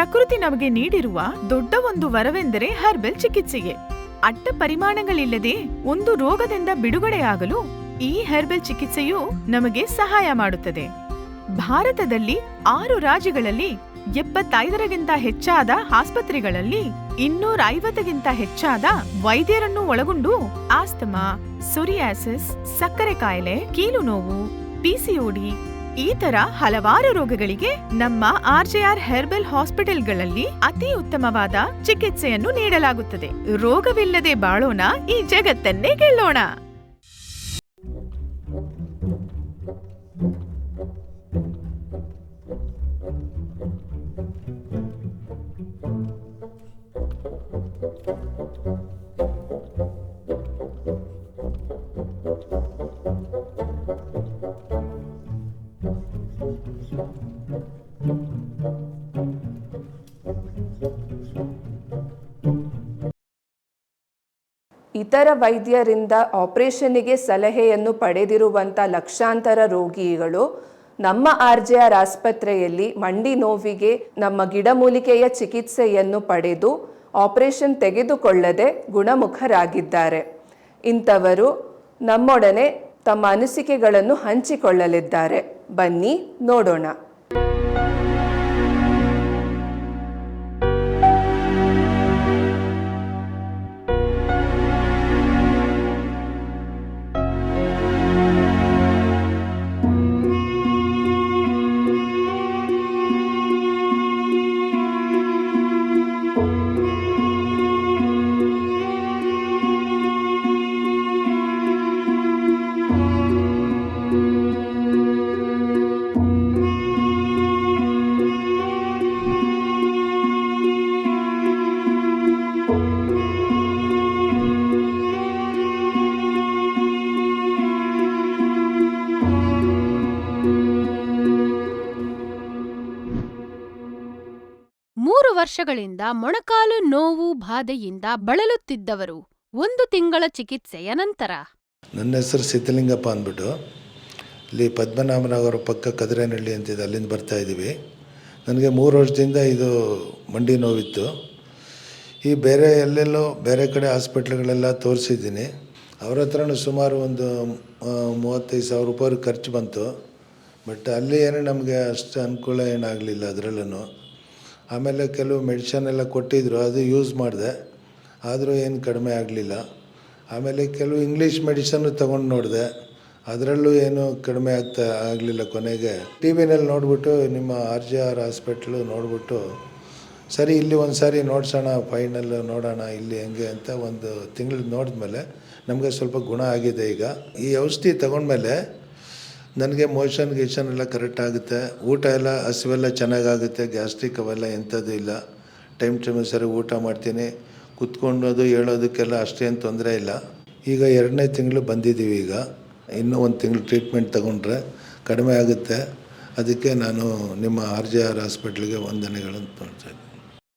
ಪ್ರಕೃತಿ ನಮಗೆ ನೀಡಿರುವ ದೊಡ್ಡ ಒಂದು ವರವೆಂದರೆ ಹರ್ಬಲ್ ಚಿಕಿತ್ಸೆಗೆ ಅಡ್ಡ ಪರಿಮಾಣಗಳಿಲ್ಲದೆ ಒಂದು ರೋಗದಿಂದ ಬಿಡುಗಡೆಯಾಗಲು ಈ ಹರ್ಬಲ್ ಚಿಕಿತ್ಸೆಯು ನಮಗೆ ಸಹಾಯ ಮಾಡುತ್ತದೆ. ಭಾರತದಲ್ಲಿ ಆರು ರಾಜ್ಯಗಳಲ್ಲಿ ಎಪ್ಪತ್ತೈದರಗಿಂತ ಹೆಚ್ಚಾದ ಆಸ್ಪತ್ರೆಗಳಲ್ಲಿ ಇನ್ನೂರ ಐವತ್ತಗಿಂತ ಹೆಚ್ಚಾದ ವೈದ್ಯರನ್ನು ಒಳಗೊಂಡು ಆಸ್ತಮಾ, ಸೊರಿಯಾಸಿಸ್, ಸಕ್ಕರೆ ಕಾಯಿಲೆ ಕೀಲು ನೋವು ಪಿಸಿಒಡಿ ಈ ತರ ಹಲವಾರು ರೋಗಗಳಿಗೆ ನಮ್ಮ ಆರ್ಜೆಆರ್ ಹೆರ್ಬಲ್ ಹಾಸ್ಪಿಟಲ್ಗಳಲ್ಲಿ ಅತಿ ಉತ್ತಮವಾದ ಚಿಕಿತ್ಸೆಯನ್ನು ನೀಡಲಾಗುತ್ತದೆ. ರೋಗವಿಲ್ಲದೆ ಬಾಳೋಣ, ಈ ಜಗತ್ತನ್ನೇ ಗೆಲ್ಲೋಣ. ಇತರ ವೈದ್ಯರಿಂದ ಆಪರೇಷನ್ನಿಗೆ ಸಲಹೆಯನ್ನು ಪಡೆದಿರುವಂಥ ಲಕ್ಷಾಂತರ ರೋಗಿಗಳು ನಮ್ಮ ಆರ್ ಜೆ ಆರ್ ಆಸ್ಪತ್ರೆಯಲ್ಲಿ ಮಂಡಿ ನೋವಿಗೆ ನಮ್ಮ ಗಿಡಮೂಲಿಕೆಯ ಚಿಕಿತ್ಸೆಯನ್ನು ಪಡೆದು ಆಪರೇಷನ್ ತೆಗೆದುಕೊಳ್ಳದೆ ಗುಣಮುಖರಾಗಿದ್ದಾರೆ. ಇಂಥವರು ನಮ್ಮೊಡನೆ ತಮ್ಮ ಅನಿಸಿಕೆಗಳನ್ನು ಹಂಚಿಕೊಳ್ಳಲಿದ್ದಾರೆ. ಬನ್ನಿ ನೋಡೋಣ. ವರ್ಷಗಳಿಂದ ಮೊಣಕಾಲು ನೋವು ಬಾಧೆಯಿಂದ ಬಳಲುತ್ತಿದ್ದವರು ಒಂದು ತಿಂಗಳ ಚಿಕಿತ್ಸೆಯ ನಂತರ. ನನ್ನ ಹೆಸರು ಸಿದ್ದಲಿಂಗಪ್ಪ ಅಂದ್ಬಿಟ್ಟು, ಇಲ್ಲಿ ಪದ್ಮನಾಭನಗರ ಪಕ್ಕ ಕದ್ರೇನಹಳ್ಳಿ ಅಂತಿದೆ ಅಲ್ಲಿಂದ ಬರ್ತಾ ಇದ್ದೀವಿ. ನನಗೆ ಮೂರು ವರ್ಷದಿಂದ ಇದು ಮಂಡಿ ನೋವಿತ್ತು. ಈ ಬೇರೆ ಎಲ್ಲೆಲ್ಲೋ ಬೇರೆ ಕಡೆ ಹಾಸ್ಪಿಟ್ಲ್ಗಳೆಲ್ಲ ತೋರಿಸಿದ್ದೀನಿ. ಅವ್ರ ಹತ್ರನೂ ಸುಮಾರು ಒಂದು ಮೂವತ್ತೈದು ಸಾವಿರ ರೂಪಾಯಿ ಖರ್ಚು ಬಂತು. ಬಟ್ ಅಲ್ಲಿ ಏನು ನಮಗೆ ಅಷ್ಟು ಅನುಕೂಲ ಏನಾಗಲಿಲ್ಲ ಅದರಲ್ಲೂ ಆಮೇಲೆ ಕೆಲವು ಮೆಡಿಷನ್ ಎಲ್ಲ ಕೊಟ್ಟಿದ್ದರು ಅದು ಯೂಸ್ ಮಾಡಿದೆ. ಆದರೂ ಏನು ಕಡಿಮೆ ಆಗಲಿಲ್ಲ. ಆಮೇಲೆ ಕೆಲವು ಇಂಗ್ಲೀಷ್ ಮೆಡಿಷನ್ನು ತೊಗೊಂಡು ನೋಡಿದೆ. ಅದರಲ್ಲೂ ಏನು ಕಡಿಮೆ ಆಗ್ತಾ ಆಗಲಿಲ್ಲ ಕೊನೆಗೆ. ಟಿ ವಿನಲ್ಲಿ ನೋಡಿಬಿಟ್ಟು ನಿಮ್ಮ ಆರ್ ಜೆ ಆರ್ ಹಾಸ್ಪಿಟ್ಲು ನೋಡಿಬಿಟ್ಟು, ಸರಿ ಇಲ್ಲಿ ಒಂದು ಸಾರಿ ನೋಡ್ಸೋಣ ಫೈನಲ್ ನೋಡೋಣ, ಇಲ್ಲಿ ಹೆಂಗೆ ಅಂತ ಒಂದು ತಿಂಗಳು ನೋಡಿದ್ಮೇಲೆ ನಮಗೆ ಸ್ವಲ್ಪ ಗುಣ ಆಗಿದೆ ಈಗ. ಈ ಔಷಧಿ ತಗೊಂಡ್ಮೇಲೆ ನನಗೆ ಮೋಷನ್ ಗೀಷನ್ ಎಲ್ಲ ಕರೆಕ್ಟ್ ಆಗುತ್ತೆ. ಊಟ ಎಲ್ಲ ಹಸಿವೆಲ್ಲ ಚೆನ್ನಾಗಾಗುತ್ತೆ. ಗ್ಯಾಸ್ಟ್ರಿಕ್ ಅವೆಲ್ಲ ಎಂಥದ್ದು ಇಲ್ಲ. ಟೈಮ್ ಟೈಮ್ ಸರಿ ಊಟ ಮಾಡ್ತೀನಿ. ಕುತ್ಕೊಂಡೋದು ಹೇಳೋದಕ್ಕೆಲ್ಲ ಅಷ್ಟೇನು ತೊಂದರೆ ಇಲ್ಲ. ಈಗ ಎರಡನೇ ತಿಂಗಳು ಬಂದಿದ್ದೀವಿ ಈಗ. ಇನ್ನೂ ಒಂದು ತಿಂಗಳು ಟ್ರೀಟ್ಮೆಂಟ್ ತಗೊಂಡ್ರೆ ಕಡಿಮೆ ಆಗುತ್ತೆ. ಅದಕ್ಕೆ ನಾನು ನಿಮ್ಮ ಆರ್ ಜೆ ಆರ್ ಹಾಸ್ಪಿಟ್ಲಿಗೆ ವಂದನೆಗಳನ್ನು ಮಾಡ್ತಾ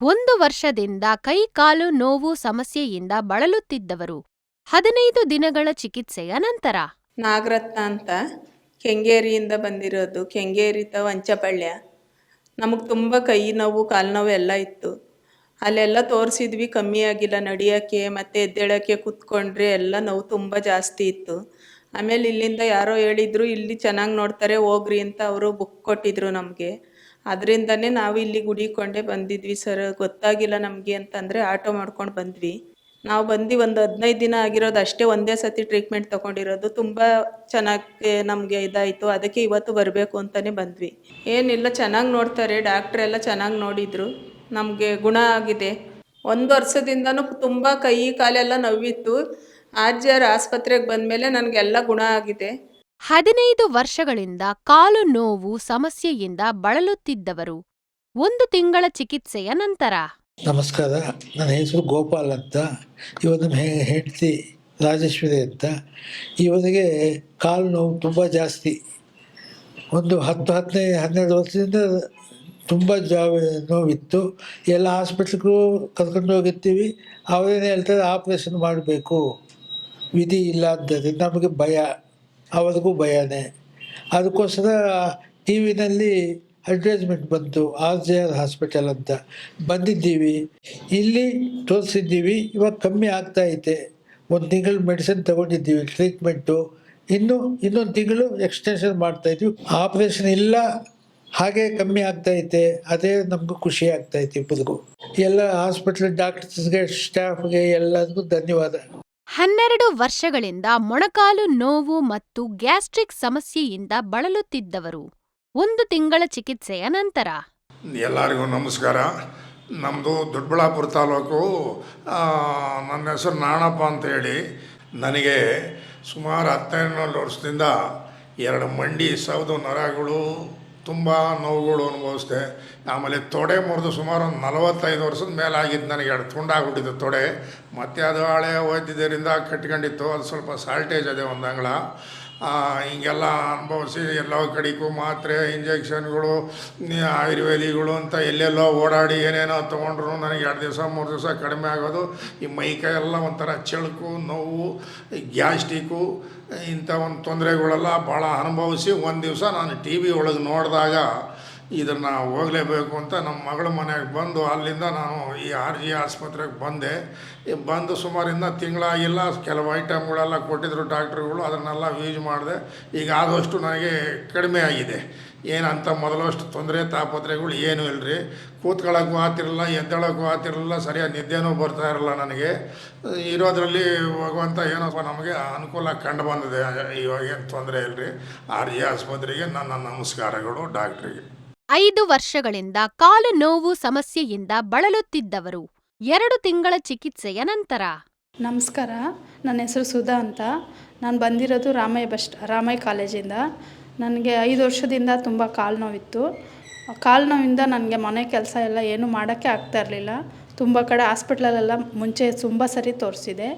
ಒಂದು ವರ್ಷದಿಂದ ಕೈ ಕಾಲು ನೋವು ಸಮಸ್ಯೆಯಿಂದ ಬಳಲುತ್ತಿದ್ದವರು ಹದಿನೈದು ದಿನಗಳ ಚಿಕಿತ್ಸೆಯ ನಂತರ. ನಾಗರತ್ನ ಅಂತ. ಕೆಂಗೇರಿಯಿಂದ ಬಂದಿರೋದು. ಕೆಂಗೇರಿ ತ ವಂಚಪಳ್ಯ. ನಮಗೆ ತುಂಬ ಕೈ ನೋವು, ಕಾಲು ನೋವು ಎಲ್ಲ ಇತ್ತು. ಅಲ್ಲೆಲ್ಲ ತೋರಿಸಿದ್ವಿ, ಕಮ್ಮಿ ಆಗಿಲ್ಲ ನಡಿಯೋಕ್ಕೆ, ಮತ್ತು ಎದ್ದೇಳೋಕ್ಕೆ ಕೂತ್ಕೊಂಡ್ರೆ ಎಲ್ಲ ನೋವು ತುಂಬ ಜಾಸ್ತಿ ಇತ್ತು. ಆಮೇಲೆ ಇಲ್ಲಿಂದ ಯಾರೋ ಹೇಳಿದ್ರು, ಇಲ್ಲಿ ಚೆನ್ನಾಗಿ ನೋಡ್ತಾರೆ, ಹೋಗ್ರಿ ಅಂತ ಅವರು ಬುಕ್ ಕೊಟ್ಟಿದ್ರು ನಮಗೆ. ಅದರಿಂದನೇ ನಾವು ಇಲ್ಲಿ ಗುಡಿಕೊಂಡೇ ಬಂದಿದ್ವಿ ಸರ್. ಗೊತ್ತಾಗಿಲ್ಲ ನಮಗೆ ಅಂತಂದರೆ ಆಟೋ ಮಾಡ್ಕೊಂಡು ಬಂದ್ವಿ. ನಾವು ಬಂದು ಒಂದು ಹದಿನೈದು ದಿನ ಆಗಿರೋದು ಅಷ್ಟೇ ಒಂದೇ ಸತಿ ಟ್ರೀಟ್ಮೆಂಟ್ ತಗೊಂಡಿರೋದು. ತುಂಬ ಚೆನ್ನಾಗಿ ನಮಗೆ ಇದಾಯಿತು. ಅದಕ್ಕೆ ಇವತ್ತು ಬರಬೇಕು ಅಂತಲೇ ಬಂದ್ವಿ. ಏನಿಲ್ಲ, ಚೆನ್ನಾಗಿ ನೋಡ್ತಾರೆ. ಡಾಕ್ಟ್ರೆಲ್ಲ ಚೆನ್ನಾಗಿ ನೋಡಿದರು. ನಮಗೆ ಗುಣ ಆಗಿದೆ. ಒಂದು ವರ್ಷದಿಂದನೂ ತುಂಬ ಕೈ, ಕಾಲೆಲ್ಲ ನೋವಿತ್ತು. ಆರ್ ಆಸ್ಪತ್ರೆಗೆ ಬಂದ ಬಂದಮೇಲೆ ನನಗೆಲ್ಲ ಗುಣ ಆಗಿದೆ. ಹದಿನೈದು ವರ್ಷಗಳಿಂದ ಕಾಲು ನೋವು ಸಮಸ್ಯೆಯಿಂದ ಬಳಲುತ್ತಿದ್ದವರು ಒಂದು ತಿಂಗಳ ಚಿಕಿತ್ಸೆಯ ನಂತರ. ನಮಸ್ಕಾರ. ನನ್ನ ಹೆಸರು ಗೋಪಾಲ್ ಅಂತ. ಇವತ್ತು ನಮ್ಮ ಹೆಂಡತಿ ರಾಜೇಶ್ವರಿ ಅಂತ. ಇವರಿಗೆ ಕಾಲು ನೋವು ತುಂಬ ಜಾಸ್ತಿ. ಒಂದು ಹತ್ತು ಹದಿನೈದು ಹನ್ನೆರಡು ವರ್ಷದಿಂದ ತುಂಬ ಜಾ ನೋವಿತ್ತು. ಎಲ್ಲ ಹಾಸ್ಪಿಟ್ಲಿಗೂ ಕರ್ಕೊಂಡು ಹೋಗಿರ್ತೀವಿ. ಅವರೇನು ಹೇಳ್ತಾರೆ ಆಪ್ರೇಷನ್ ಮಾಡಬೇಕು. ವಿಧಿ ಇಲ್ಲ ಅಂದರೆ ನಮಗೆ ಭಯ. ಅವರಿಗೂ ಭಯನೇ. ಅದಕ್ಕೋಸ್ಕರ ಟಿ ವಿನಲ್ಲಿ ಅಡ್ವರ್ಟೈಸ್ಮೆಂಟ್ ಬಂತು, ಆರ್ ಜೆ ಆರ್ ಹಾಸ್ಪಿಟಲ್ ಅಂತ. ಬಂದಿದ್ದೀವಿ, ಇಲ್ಲಿ ತೋರಿಸಿದ್ದೀವಿ, ಇವಾಗ ಕಮ್ಮಿ ಆಗ್ತಾ ಐತೆ ಒಂದು ತಿಂಗಳು ಮೆಡಿಸಿನ್ ತಗೊಂಡಿದ್ದೀವಿ, ಟ್ರೀಟ್ಮೆಂಟು. ಇನ್ನು, ಇನ್ನೊಂದು ತಿಂಗಳು ಎಕ್ಸ್ಟೆನ್ಷನ್ ಮಾಡ್ತಾ ಇದ್ವಿ ಆಪ್ರೇಷನ್ ಇಲ್ಲ, ಹಾಗೆ ಕಮ್ಮಿ ಆಗ್ತಾ ಐತೆ ಅದೇ ನಮಗೂ ಖುಷಿ ಆಗ್ತಾ ಐತೆ ಇಬ್ಬರಿಗೂ ಎಲ್ಲ ಹಾಸ್ಪಿಟ್ಲ್ ಡಾಕ್ಟರ್ಸ್ಗೆ, ಸ್ಟಾಫ್ಗೆ ಎಲ್ಲರಿಗೂ ಧನ್ಯವಾದ. ಹನ್ನೆರಡು ವರ್ಷಗಳಿಂದ ಮೊಣಕಾಲು ನೋವು ಮತ್ತು ಗ್ಯಾಸ್ಟ್ರಿಕ್ ಸಮಸ್ಯೆಯಿಂದ ಬಳಲುತ್ತಿದ್ದವರು. ಒಂದು ತಿಂಗಳ ಚಿಕಿತ್ಸೆಯ ನಂತರ. ಎಲ್ಲರಿಗೂ ನಮಸ್ಕಾರ. ನಮ್ಮದು ದೊಡ್ಡಬಳ್ಳಾಪುರ ತಾಲೂಕು ನನ್ನ ಹೆಸರು ನಾಣಪ್ಪ ಅಂತೇಳಿ ನನಗೆ ಸುಮಾರು ಹತ್ತೆರಡು ವರ್ಷದಿಂದ ಎರಡು ಮಂಡಿ ಸೌದು ನರಗಳು, ತುಂಬ ನೋವುಗಳು ಅನುಭವಿಸಿದೆ. ಆಮೇಲೆ ತೊಡೆ ಮುರಿದು ಸುಮಾರು ಒಂದು ನಲವತ್ತೈದು ವರ್ಷದ ಮೇಲೆ ಆಗಿದ್ದು ನನಗೆ ಎರಡು ತುಂಡಾಗ್ಬಿಟ್ಟಿದ್ದು ತೊಡೆ. ಮತ್ತು ಅದು ಹಳೆ ಹೋಯ್ತಿದ್ದರಿಂದ ಕಟ್ಕೊಂಡಿತ್ತು. ಅದು ಸ್ವಲ್ಪ ಸಾಲ್ಟೇಜ್ ಅದೇ ಒಂದು ಅಂಗಳ. ಹಿಂಗೆಲ್ಲ ಅನುಭವಿಸಿ ಎಲ್ಲ ಕಡೆಗೂ ಮಾತ್ರೆ, ಇಂಜೆಕ್ಷನ್ಗಳು ಆಯುರ್ವೇದಿಗಳು ಅಂತ ಎಲ್ಲೆಲ್ಲೋ ಓಡಾಡಿ ಏನೇನೋ ತೊಗೊಂಡ್ರು ನನಗೆ ಎರಡು ದಿವಸ, ಮೂರು ದಿವಸ ಕಡಿಮೆ ಆಗೋದು. ಈ ಮೈಕೈ ಎಲ್ಲ ಒಂಥರ ಚಳುಕು, ನೋವು ಗ್ಯಾಸ್ಟಿಕ್ಕು ಇಂಥ ಒಂದು ತೊಂದರೆಗಳೆಲ್ಲ ಭಾಳ ಅನುಭವಿಸಿ ಒಂದು ದಿವಸ ನಾನು ಟಿ ವಿ ಒಳಗೆ ನೋಡಿದಾಗ ಇದನ್ನು ಹೋಗಲೇಬೇಕು ಅಂತ ನಮ್ಮ ಮಗಳ ಮನೆಗೆ ಬಂದು ಅಲ್ಲಿಂದ ನಾನು ಈ ಆರ್ ಜಿ ಆಸ್ಪತ್ರೆಗೆ ಬಂದೆ. ಬಂದು ಸುಮಾರಿಂದ ತಿಂಗಳಾಗಿಲ್ಲ, ಕೆಲವು ಐಟಮ್ಗಳೆಲ್ಲ ಕೊಟ್ಟಿದ್ರು ಡಾಕ್ಟ್ರುಗಳು, ಅದನ್ನೆಲ್ಲ ಯೂಸ್ ಮಾಡಿದೆ. ಈಗ ಆದಷ್ಟು ನನಗೆ ಕಡಿಮೆ ಆಗಿದೆ. ಏನಂತ ಮೊದಲಷ್ಟು ತೊಂದರೆ ತಾಪತ್ರೆಗಳು ಏನೂ ಇಲ್ಲರಿ ಕೂತ್ಕೊಳ್ಳೋಕ್ಕೂ ಆಗ್ತಿರಲಿಲ್ಲ ಎದ್ದೇಳೋಕ್ಕೂ ಆಗ್ತಿರಲಿಲ್ಲ ಸರಿಯಾಗಿ ನಿದ್ದೆನೂ ಬರ್ತಾ ಇರಲ್ಲ ನನಗೆ. ಇರೋದರಲ್ಲಿ ಭಗವಂತ ಏನಪ್ಪ ನಮಗೆ ಅನುಕೂಲ ಕಂಡು ಬಂದಿದೆ. ಇವಾಗೇನು ತೊಂದರೆ ಇಲ್ಲರಿ ಆರ್ ಜಿ ಆಸ್ಪತ್ರೆಗೆ ನನ್ನ ನಮಸ್ಕಾರಗಳು ಡಾಕ್ಟ್ರಿಗೆ. ಐದು ವರ್ಷಗಳಿಂದ ಕಾಲು ನೋವು ಸಮಸ್ಯೆಯಿಂದ ಬಳಲುತ್ತಿದ್ದವರು. ಎರಡು ತಿಂಗಳ ಚಿಕಿತ್ಸೆಯ ನಂತರ. ನಮಸ್ಕಾರ, ನನ್ನ ಹೆಸರು ಸುಧಾ ಅಂತ. ನಾನು ಬಂದಿರೋದು ರಾಮಯ್ಯ ಬಸ್, ರಾಮಯ್ಯ ಕಾಲೇಜಿಂದ. ನನಗೆ ಐದು ವರ್ಷದಿಂದ ತುಂಬ ಕಾಲು ನೋವಿತ್ತು. ಕಾಲು ನೋವಿಂದ ನನಗೆ ಮನೆ ಕೆಲಸ ಎಲ್ಲ ಏನೂ ಮಾಡೋಕ್ಕೆ ಆಗ್ತಾ ಇರಲಿಲ್ಲ. ತುಂಬ ಕಡೆ ಹಾಸ್ಪಿಟ್ಲಲ್ಲೆಲ್ಲ ಮುಂಚೆ ತುಂಬ ಸರಿ ತೋರಿಸಿದೆ.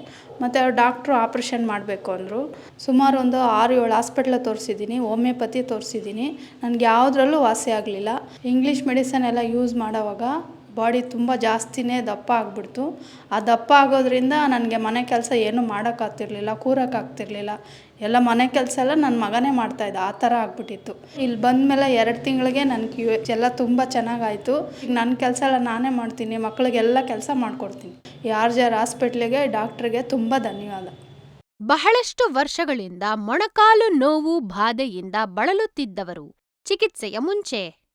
ಮತ್ತು ಅವ್ರು ಡಾಕ್ಟ್ರು ಆಪ್ರೇಷನ್ ಮಾಡಬೇಕು ಅಂದರು. ಸುಮಾರು ಒಂದು ಆರು ಏಳು ಹಾಸ್ಪಿಟ್ಲ ತೋರಿಸಿದ್ದೀನಿ ಹೋಮಿಯೋಪತಿ ತೋರಿಸಿದ್ದೀನಿ ನನಗೆ ಯಾವುದ್ರಲ್ಲೂ ವಾಸಿ ಆಗಲಿಲ್ಲ. ಇಂಗ್ಲೀಷ್ ಮೆಡಿಸನ್ ಎಲ್ಲ ಯೂಸ್ ಮಾಡೋವಾಗ ಬಾಡಿ ತುಂಬ ಜಾಸ್ತಿನೇ ದಪ್ಪ ಆಗಿಬಿಡ್ತು. ಆ ದಪ್ಪ ಆಗೋದ್ರಿಂದ ನನಗೆ ಮನೆ ಕೆಲಸ ಏನೂ ಮಾಡೋಕ್ಕಾಗ್ತಿರ್ಲಿಲ್ಲ ಕೂರೋಕ್ಕಾಗ್ತಿರ್ಲಿಲ್ಲ ಎಲ್ಲ ಮನೆ ಕೆಲಸ ಎಲ್ಲ ನನ್ನ ಮಗನೇ ಮಾಡ್ತಾಯಿದ್ದ ಆ ಥರ ಆಗ್ಬಿಟ್ಟಿತ್ತು. ಇಲ್ಲಿ ಬಂದಮೇಲೆ ಎರಡು ತಿಂಗಳಿಗೆ ನನಗೆ ಎಲ್ಲ ತುಂಬ ಚೆನ್ನಾಗಾಯಿತು. ಈಗ ನನ್ನ ಕೆಲಸ ಎಲ್ಲ ನಾನೇ ಮಾಡ್ತೀನಿ ಮಕ್ಕಳಿಗೆಲ್ಲ ಕೆಲಸ ಮಾಡಿಕೊಡ್ತೀನಿ. ಈ ಆರ್ ಜಿ ಹಾಸ್ಪಿಟ್ಲಿಗೆ, ಡಾಕ್ಟ್ರಿಗೆ ತುಂಬ ಧನ್ಯವಾದ. ಬಹಳಷ್ಟು ವರ್ಷಗಳಿಂದ ಮೊಣಕಾಲು ನೋವು ಬಾಧೆಯಿಂದ ಬಳಲುತ್ತಿದ್ದವರು ಚಿಕಿತ್ಸೆಯ ಮುಂಚೆ.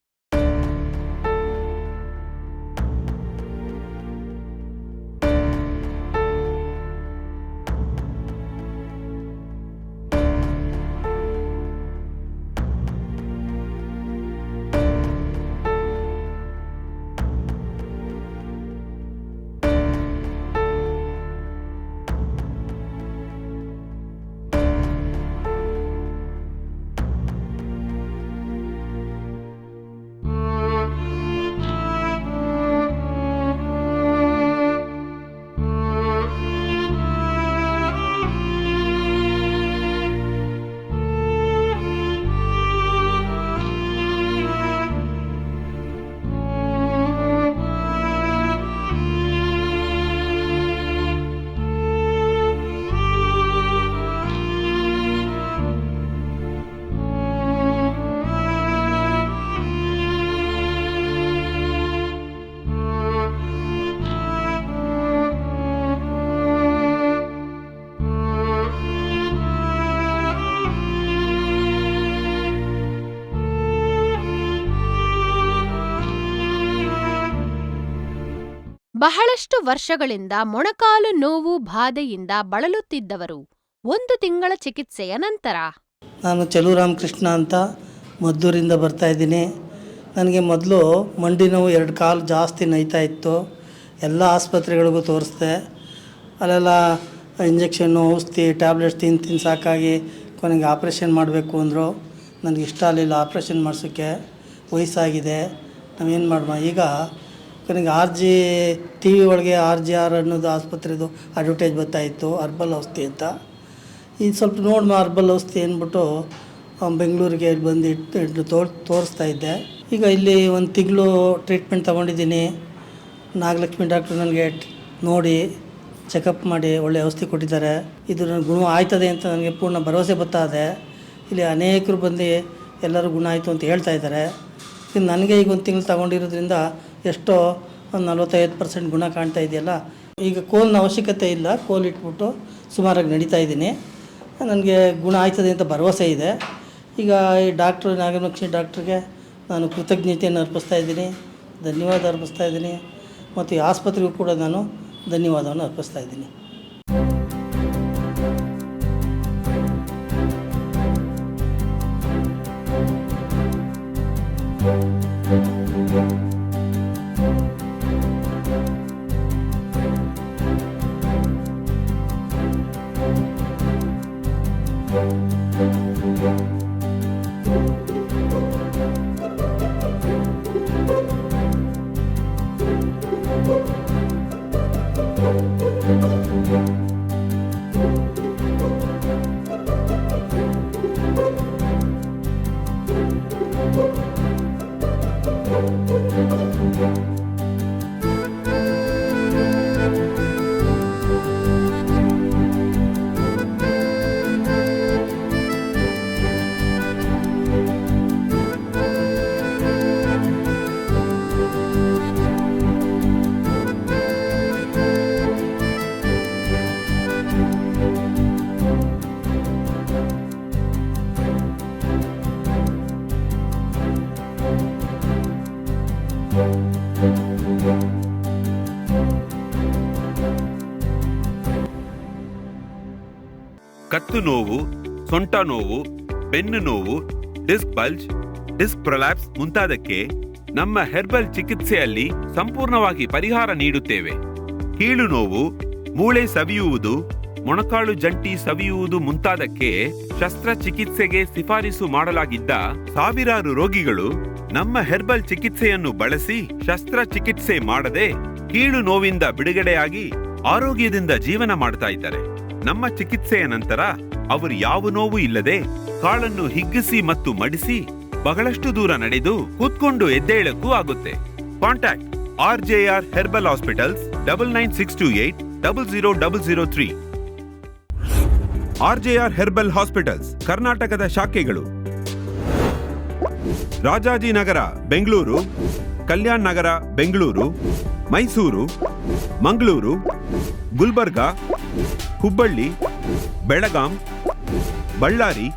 ಬಹಳಷ್ಟು ವರ್ಷಗಳಿಂದ ಮೊಣಕಾಲು ನೋವು ಬಾಧೆಯಿಂದ ಬಳಲುತ್ತಿದ್ದವರು ಒಂದು ತಿಂಗಳ ಚಿಕಿತ್ಸೆಯ ನಂತರ. ನಾನು ಚೆಲುರಾಮಕೃಷ್ಣ ಅಂತ ಮದ್ದೂರಿಂದ ಬರ್ತಾ ಇದ್ದೀನಿ. ನನಗೆ ಮೊದಲು ಮಂಡಿ ನೋವು ಎರಡು ಕಾಲು ಜಾಸ್ತಿ ನೈತಾ ಇತ್ತು. ಎಲ್ಲ ಆಸ್ಪತ್ರೆಗಳಿಗೂ ತೋರಿಸ್ದೆ. ಅಲ್ಲೆಲ್ಲ ಇಂಜೆಕ್ಷನ್ನು ಔಷಧಿ, ಟ್ಯಾಬ್ಲೆಟ್ಸ್ ತಿಂದು ತಿಂದು ಸಾಕಾಗಿ ಕೊನೆಗೆ ಆಪ್ರೇಷನ್ ಮಾಡಬೇಕು ಅಂದರು. ನನಗೆ ಇಷ್ಟ ಆಗಲಿಲ್ಲ ಆಪ್ರೇಷನ್ ಮಾಡಿಸೋಕ್ಕೆ. ವಯಸ್ಸಾಗಿದೆ. ನಾವೇನು ಮಾಡೋಣ ಈಗ ಕೊನೆಗೆ ಆರ್ ಜಿ ಟಿ ವಿ ಒಳಗೆ ಆರ್ ಜಿ ಆರ್ ಅನ್ನೋದು ಆಸ್ಪತ್ರೆದು ಅಡ್ವರ್ಟೈಸ್ ಬರ್ತಾಯಿತ್ತು ಅರ್ಬಲ್ ಔಷಧಿ ಅಂತ. ಇದು ಸ್ವಲ್ಪ ನೋಡಿ ಅರ್ಬಲ್ ಔಷಧಿ ಅಂದ್ಬಿಟ್ಟು ಬೆಂಗಳೂರಿಗೆ ಬಂದು ಇಟ್ಟು ಇಟ್ಟು ತೋರ್, ತೋರಿಸ್ತಾ ಇದ್ದೆ. ಈಗ ಇಲ್ಲಿ ಒಂದು ತಿಂಗಳು ಟ್ರೀಟ್ಮೆಂಟ್ ತೊಗೊಂಡಿದ್ದೀನಿ. ನಾಗಲಕ್ಷ್ಮಿ ಡಾಕ್ಟ್ರು ನನಗೆ ನೋಡಿ ಚೆಕಪ್ ಮಾಡಿ ಒಳ್ಳೆ ಔಷಧಿ ಕೊಟ್ಟಿದ್ದಾರೆ. ಇದು ನನಗೆ ಗುಣ ಆಯ್ತದೆ ಅಂತ ನನಗೆ ಪೂರ್ಣ ಭರವಸೆ ಬರ್ತಾ ಇದೆ. ಇಲ್ಲಿ ಅನೇಕರು ಬಂದು ಎಲ್ಲರೂ ಗುಣ ಆಯಿತು ಅಂತ ಹೇಳ್ತಾ ಇದ್ದಾರೆ. ನನಗೆ ಈಗ ಒಂದು ತಿಂಗಳು ತಗೊಂಡಿರೋದ್ರಿಂದ ಎಷ್ಟೋ ಒಂದು ನಲವತ್ತೈದು ಪರ್ಸೆಂಟ್ ಗುಣ ಕಾಣ್ತಾ ಇದೆಯಲ್ಲ? ಈಗ ಕೋಲ್ನ ಅವಶ್ಯಕತೆ ಇಲ್ಲ, ಕೋಲ್ ಇಟ್ಬಿಟ್ಟು ಸುಮಾರಾಗಿ ನಡೀತಾ ಇದ್ದೀನಿ. ನನಗೆ ಗುಣ ಆಯ್ತದೆ ಅಂತ ಭರವಸೆ ಇದೆ. ಈಗ ಈ ಡಾಕ್ಟ್ರು ನಾಗಲಕ್ಷ್ಮಿ ಡಾಕ್ಟ್ರಿಗೆ ನಾನು ಕೃತಜ್ಞತೆಯನ್ನು ಅರ್ಪಿಸ್ತಾ ಇದ್ದೀನಿ, ಧನ್ಯವಾದ ಅರ್ಪಿಸ್ತಾ ಇದ್ದೀನಿ, ಮತ್ತು ಈ ಆಸ್ಪತ್ರೆಗೂ ಕೂಡ ನಾನು ಧನ್ಯವಾದವನ್ನು ಅರ್ಪಿಸ್ತಾ ಇದ್ದೀನಿ. ಕತ್ತು ನೋವು, ಸೊಂಟ ನೋವು, ಬೆನ್ನು ನೋವು, ಡಿಸ್ಕ್ ಬಲ್ಜ್, ಡಿಸ್ಕ್ ಪ್ರೊಲ್ಯಾಪ್ಸ್ ಮುಂತಾದಕ್ಕೆ ನಮ್ಮ ಹೆರ್ಬಲ್ ಚಿಕಿತ್ಸೆಯಲ್ಲಿ ಸಂಪೂರ್ಣವಾಗಿ ಪರಿಹಾರ ನೀಡುತ್ತೇವೆ. ಕೀಳು ನೋವು, ಮೂಳೆ ಸವಿಯುವುದು ಮೊಣಕಾಳು ಜಂಟಿ ಸವಿಯುವುದು ಮುಂತಾದಕ್ಕೆ ಶಸ್ತ್ರಚಿಕಿತ್ಸೆಗೆ ಶಿಫಾರಸು ಮಾಡಲಾಗಿದ್ದ ಸಾವಿರಾರು ರೋಗಿಗಳು ನಮ್ಮ ಹೆರ್ಬಲ್ ಚಿಕಿತ್ಸೆಯನ್ನು ಬಳಸಿ ಶಸ್ತ್ರಚಿಕಿತ್ಸೆ ಮಾಡದೆ ಕೀಳು ನೋವಿಂದ ಬಿಡುಗಡೆಯಾಗಿ ಆರೋಗ್ಯದಿಂದ ಜೀವನ ಮಾಡ್ತಾ ಇದ್ದಾರೆ. ನಮ್ಮ ಚಿಕಿತ್ಸೆಯ ನಂತರ ಅವರು ಯಾವ ನೋವು ಇಲ್ಲದೆ ಕಾಳನ್ನು ಹಿಗ್ಗಿಸಿ ಮತ್ತು ಮಡಿಸಿ ಬಹಳಷ್ಟು ದೂರ ನಡೆದು ಕೂತ್ಕೊಂಡು ಎದ್ದೇಳಕ್ಕೂ ಆಗುತ್ತೆ. Contact R J R herbal hospitals double nine six two eight double zero double zero three. R J R herbal hospitals, ಕರ್ನಾಟಕದ ಶಾಖೆಗಳು. Rajajinagar Bengaluru. Kalyan Nagar, Bengaluru. Mysuru. Mangaluru. Gulbarga. Hubballi, Belgaum, Ballari,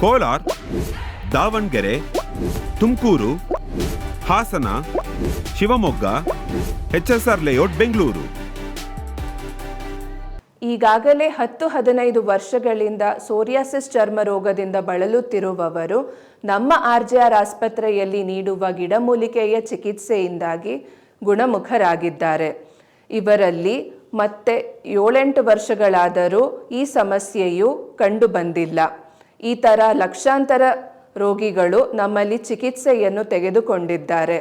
Kolar, Davanagere, Tumakuru, Hassan, Shivamogga HSR layout, Bengaluru. ಈಗಾಗಲೇ ಹತ್ತು ಹದಿನೈದು ವರ್ಷಗಳಿಂದ psoriasis ಚರ್ಮ ರೋಗದಿಂದ ಬಳಲುತ್ತಿರುವವರು ನಮ್ಮ R R ಆಸ್ಪತ್ರೆಯಲ್ಲಿ ನೀಡುವ ಗಿಡಮೂಲಿಕೆಯ ಚಿಕಿತ್ಸೆಯಿಂದಾಗಿ ಗುಣಮುಖರಾಗಿದ್ದಾರೆ. ಇವರಲ್ಲಿ ಮತ್ತೆ ಏಳೆಂಟು ವರ್ಷಗಳಾದರೂ ಈ ಸಮಸ್ಯೆಯು ಕಂಡು ಬಂದಿಲ್ಲ ಈ ಥರ ಲಕ್ಷಾಂತರ ರೋಗಿಗಳು ನಮ್ಮಲ್ಲಿ ಚಿಕಿತ್ಸೆಯನ್ನು ತೆಗೆದುಕೊಂಡಿದ್ದಾರೆ.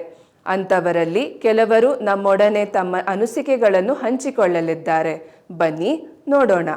ಅಂಥವರಲ್ಲಿ ಕೆಲವರು ನಮ್ಮೊಡನೆ ತಮ್ಮ ಅನಿಸಿಕೆಗಳನ್ನು ಹಂಚಿಕೊಳ್ಳಲಿದ್ದಾರೆ. ಬನ್ನಿ ನೋಡೋಣ.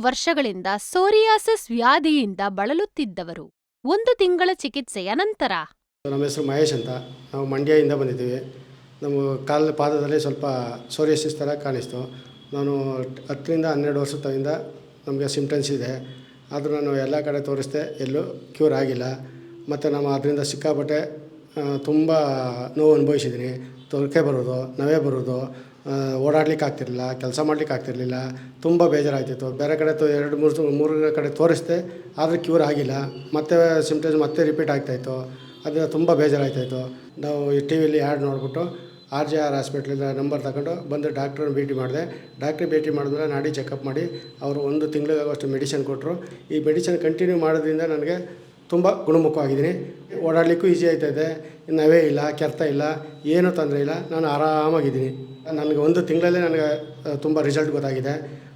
ವರ್ಷಗಳಿಂದ ಸೋರಿಯಾಸಿಸ್ ವ್ಯಾಧಿಯಿಂದ ಬಳಲುತ್ತಿದ್ದವರು. ಒಂದು ತಿಂಗಳ ಚಿಕಿತ್ಸೆಯ ನಂತರ. ನಮ್ಮ ಹೆಸರು ಮಹೇಶ್ ಅಂತ. ನಾವು ಮಂಡ್ಯದಿಂದ ಬಂದಿದ್ದೀವಿ. ನಮ್ಮ ಕಾಲ ಪಾದದಲ್ಲಿ ಸ್ವಲ್ಪ ಸೋರಿಯಾಸಿಸ್ ಥರ ಕಾಣಿಸ್ತು. ನಾನು ಹತ್ತರಿಂದ ಹನ್ನೆರಡು ವರ್ಷದಿಂದ ನಮಗೆ ಸಿಂಪ್ಟಮ್ಸ್ ಇದೆ. ಆದರೂ ನಾನು ಎಲ್ಲ ಕಡೆ ತೋರಿಸ್ದೆ ಎಲ್ಲೂ ಕ್ಯೂರ್ ಆಗಿಲ್ಲ. ಮತ್ತು ನಮ್ಮ ಅದರಿಂದ ಸಿಕ್ಕಾಪಟ್ಟೆ ತುಂಬ ನೋವು ಅನುಭವಿಸಿದ್ದೀನಿ. ತೊರಕೆ ಬರೋದು, ನವೆ ಬರೋದು ಓಡಾಡ್ಲಿಕ್ಕೆ ಆಗ್ತಿರಲಿಲ್ಲ, ಕೆಲಸ ಮಾಡ್ಲಿಕ್ಕೆ ಆಗ್ತಿರಲಿಲ್ಲ, ತುಂಬ ಬೇಜಾರಾಗ್ತಿತ್ತು ಬೇರೆ ಕಡೆ ತೋ ಎರಡು ಮೂರು ಮೂರು ಕಡೆ ತೋರಿಸ್ದೆ, ಆದರೆ ಕ್ಯೂರ್ ಆಗಿಲ್ಲ. ಮತ್ತೆ ಸಿಮ್ಟಮ್ಸ್ ಮತ್ತೆ ರಿಪೀಟ್ ಆಗ್ತಾಯಿತ್ತು. ಅದರಿಂದ ತುಂಬ ಬೇಜಾರಾಗ್ತಾಯಿತ್ತು ನಾವು ಈ ಟಿ ವಿಲಿ ಆ್ಯಡ್ ನೋಡಿಬಿಟ್ಟು ಆರ್ ಜೆ ಆರ್ ಹಾಸ್ಪಿಟ್ಲಿಂದ ನಂಬರ್ ತಗೊಂಡು ಬಂದು ಡಾಕ್ಟ್ರನ್ನ ಭೇಟಿ ಮಾಡಿದೆ. ಡಾಕ್ಟ್ರ್ ಭೇಟಿ ಮಾಡಿದ್ಮೇಲೆ ನಾಡಿ ಚೆಕಪ್ ಮಾಡಿ, ಅವರು ಒಂದು ತಿಂಗಳಿಗಾಗುವಷ್ಟು ಮೆಡಿಸಿನ್ ಕೊಟ್ಟರು ಈ ಮೆಡಿಸಿನ್ ಕಂಟಿನ್ಯೂ ಮಾಡೋದ್ರಿಂದ ನನಗೆ ತುಂಬ ಗುಣಮುಖವಾಗಿದ್ದೀನಿ ಓಡಾಡಲಿಕ್ಕೂ ಈಸಿ ಆಯ್ತಾಯಿದೆ. ನವೇ ಇಲ್ಲ, ಕೆರ್ತ ಇಲ್ಲ, ಏನೂ ತೊಂದರೆ ಇಲ್ಲ. ನಾನು ಆರಾಮಾಗಿದ್ದೀನಿ. ನನಗೆ ಒಂದು ತಿಂಗಳಲ್ಲೇ ನನಗೆ ತುಂಬ ರಿಸಲ್ಟ್ ಗೊತ್ತಾಗಿದೆ.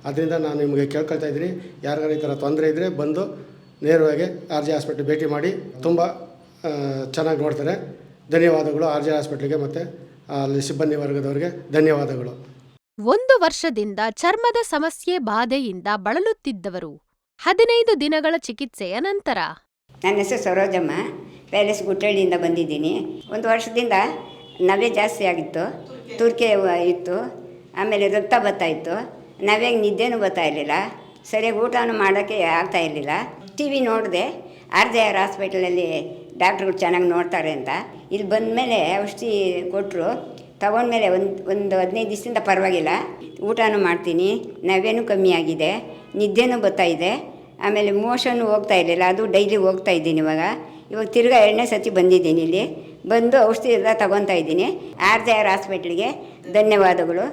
ಅದರಿಂದ ನಾನು ನಿಮಗೆ ಕೇಳ್ಕೊಳ್ತಾ ಇದ್ದೀನಿ. ಯಾರಿಗಾರು ಈ ಥರ ತೊಂದರೆ ಇದ್ದರೆ ಬಂದು ನೇರವಾಗಿ ಆರ್ ಜೆ ಹಾಸ್ಪಿಟ್ಲ್ ಭೇಟಿ ಮಾಡಿ ತುಂಬ ಚೆನ್ನಾಗಿ ನೋಡ್ತಾರೆ. ಧನ್ಯವಾದಗಳು ಆರ್ ಜೆ ಹಾಸ್ಪಿಟ್ಲಿಗೆ ಮತ್ತು ಅಲ್ಲಿ ಸಿಬ್ಬಂದಿ ವರ್ಗದವರಿಗೆ ಧನ್ಯವಾದಗಳು. ಒಂದು ವರ್ಷದಿಂದ ಚರ್ಮದ ಸಮಸ್ಯೆ ಬಾಧೆಯಿಂದ ಬಳಲುತ್ತಿದ್ದವರು. ಹದಿನೈದು ದಿನಗಳ ಚಿಕಿತ್ಸೆಯ ನಂತರ. ನನ್ನ ಹೆಸರು ಸರೋಜಮ್ಮ. ಪ್ಯಾಲೇಸ್ ಗುಟ್ಟಳ್ಳಿಯಿಂದ ಬಂದಿದ್ದೀನಿ. ಒಂದು ವರ್ಷದಿಂದ ನವೆ ಜಾಸ್ತಿ ಆಗಿತ್ತು. ತುರ್ಕೆ ಇತ್ತು. ಆಮೇಲೆ ರಕ್ತ ಬರ್ತಾಯಿತ್ತು ನವೆಗೆ ನಿದ್ದೆನೂ ಬರ್ತಾ ಇರಲಿಲ್ಲ. ಸರಿಯಾಗಿ ಊಟನೂ ಮಾಡೋಕ್ಕೆ ಆಗ್ತಾ ಇರಲಿಲ್ಲ. ಟಿ ವಿ ನೋಡಿದೆ. ಆರ್ ಆರ್ ಹಾಸ್ಪಿಟಲಲ್ಲಿ ಡಾಕ್ಟ್ರುಗಳು ಚೆನ್ನಾಗಿ ನೋಡ್ತಾರೆ ಅಂತ. ಇಲ್ಲಿ ಬಂದಮೇಲೆ ಔಷಧಿ ಕೊಟ್ಟರು ತಗೊಂಡ್ಮೇಲೆ ಒಂದು ಒಂದು ಹದಿನೈದು ದಿವಸದಿಂದ ಪರವಾಗಿಲ್ಲ. ಊಟನೂ ಮಾಡ್ತೀನಿ. ನವೇನೂ ಕಮ್ಮಿ ಆಗಿದೆ. ನಿದ್ದೆನೂ ಇದೆ. ಆಮೇಲೆ ಮೋಷನ್ ಹೋಗ್ತಾ ಇರಲಿಲ್ಲ. ಅದು ಡೈಲಿ ಹೋಗ್ತಾ ಇದ್ದೀನಿ ಇವಾಗ. ಇವಾಗ ತಿರ್ಗಾ ಎರಡನೇ ಸತಿ ಬಂದಿದ್ದೀನಿ ಇಲ್ಲಿ. ಬಂದು ಔಷಧಿ ಎಲ್ಲ ತಗೊತಾ ಇದ್ದೀನಿ. ಆರ್ ಜೆ ಆರ್ ಹಾಸ್ಪಿಟ್ಲಿಗೆ ಧನ್ಯವಾದಗಳು.